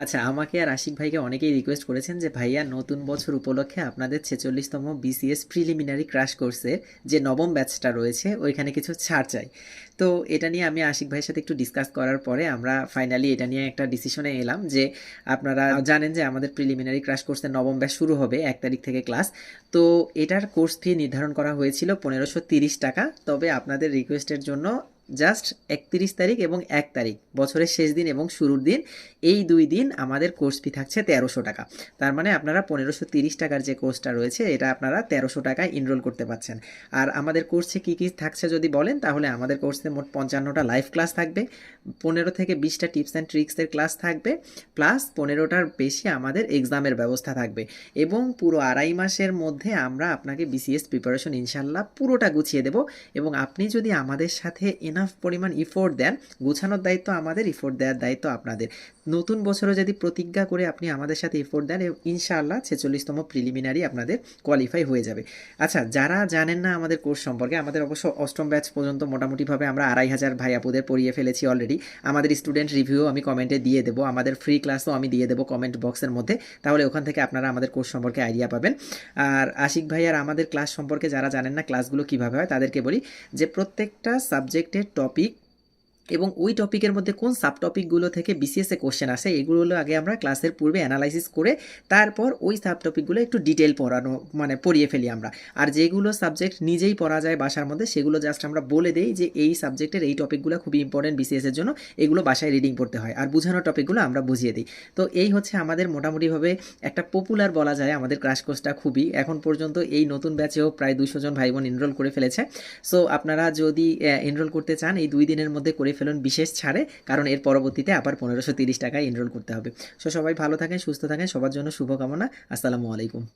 আচ্ছা আমাকে আর আশিক ভাইকে অনেকেই রিকোয়েস্ট করেছেন যে, ভাইয়া, নতুন বছর উপলক্ষে আপনাদের ছেচল্লিশতম বিসিএস প্রিলিমিনারি ক্রাশ কোর্সের যে নবম ব্যাচটা রয়েছে, ওইখানে কিছু ছাড় চাই। তো এটা নিয়ে আমি আশিক ভাইয়ের সাথে একটু ডিসকাস করার পরে আমরা ফাইনালি এটা নিয়ে একটা ডিসিশনে এলাম যে, আপনারা জানেন যে আমাদের প্রিলিমিনারি ক্রাশ কোর্সের নবম ব্যাচ শুরু হবে এক তারিখ থেকে ক্লাস তো এটার কোর্স ফি নির্ধারণ করা হয়েছিল পনেরোশো টাকা। তবে আপনাদের রিকোয়েস্টের জন্য জাস্ট একত্রিশ তারিখ এবং এক তারিখ, বছরের শেষ দিন এবং শুরুর দিন, এই দুই দিন আমাদের কোর্স ফি থাকছে তেরোশো টাকা। তার মানে আপনারা পনেরোশো তিরিশ টাকার যে কোর্সটা রয়েছে, এটা আপনারা তেরোশো টাকায় ইনরোল করতে পারছেন। আর আমাদের কোর্সে কী কী থাকছে যদি বলেন, তাহলে আমাদের কোর্সে মোট পঞ্চান্নটা লাইভ ক্লাস থাকবে, পনেরো থেকে বিশটা টিপস অ্যান্ড ট্রিক্সের ক্লাস থাকবে প্লাস পনেরোটার বেশি আমাদের এক্সামের ব্যবস্থা থাকবে। এবং পুরো আড়াই মাসের মধ্যে আমরা আপনাকে বিসিএস প্রিপারেশন ইনশাল্লাহ পুরোটা গুছিয়ে দেব। এবং আপনি যদি আমাদের সাথে এনাফ পরিমাণ ইফোর্ট দেন, গোছানোর দায়িত্ব আমাদের ইফোর্ট দেওয়ার দায়িত্ব আপনাদের। নতুন বছরে যদি প্রতিজ্ঞা করে আপনি আমাদের সাথে ইফোর্ট দেন ইনশাআল্লাহ ছেচল্লিশতম প্রিলিমিনারি আপনাদের কোয়ালিফাই হয়ে যাবে। আচ্ছা যারা জানেন না আমাদের কোর্স সম্পর্কে, আমাদের অবশ্য অষ্টম ব্যাচ পর্যন্ত মোটামুটিভাবে আমরা আড়াই হাজার ভাই আপুদের পড়িয়ে ফেলেছি অলরেডি আমাদের স্টুডেন্ট রিভিউ আমি কমেন্টে দিয়ে দেবো, আমাদের ফ্রি ক্লাসও আমি দিয়ে দেবো কমেন্ট বক্সের মধ্যে। তাহলে ওখান থেকে আপনারা আমাদের কোর্স সম্পর্কে আইডিয়া পাবেন। আর আশিক ভাই আর আমাদের ক্লাস সম্পর্কে যারা জানেন না ক্লাসগুলো কীভাবে হয়, তাদেরকে বলি যে প্রত্যেকটা সাবজেক্টের topik. এবং ওই টপিকের মধ্যে কোন সাব টপিকগুলো থেকে বিসিএসে কোশ্চেন আসে, এগুলো আগে আমরা ক্লাসের পূর্বে অ্যানালাইসিস করে তারপর ওই সাব টপিকগুলো একটু ডিটেল পড়ানো মানে পড়িয়ে ফেলি আমরা। আর যেগুলো সাবজেক্ট নিজেই পড়া যায় বাসার মধ্যে, সেগুলো জাস্ট আমরা বলে দেই যে এই সাবজেক্টের এই টপিকগুলো খুবই ইম্পর্টেন্ট বিসিএসের জন্য, এগুলো বাসায় রিডিং পড়তে হয়। আর বোঝানো টপিকগুলো আমরা বুঝিয়ে দিই। তো এই হচ্ছে আমাদের মোটামুটিভাবে একটা পপুলার বলা যায় আমাদের ক্রাশ কোর্সটা খুবই। এখন পর্যন্ত এই নতুন ব্যাচেও প্রায় দুশো জন ভাই বোন এনরোল করে ফেলেছে। সো আপনারা যদি এনরোল করতে চান, এই দুই দিনের মধ্যে করে ফেলুন বিশেষ ছাড়ে, কারণ এর পরবর্তীতে আবার পনেরোশো তিরিশ টাকায় এনরোল করতে হবে। সো সবাই ভালো থাকেন, সুস্থ থাকেন, সবার জন্য শুভকামনা। আসসালামু আলাইকুম।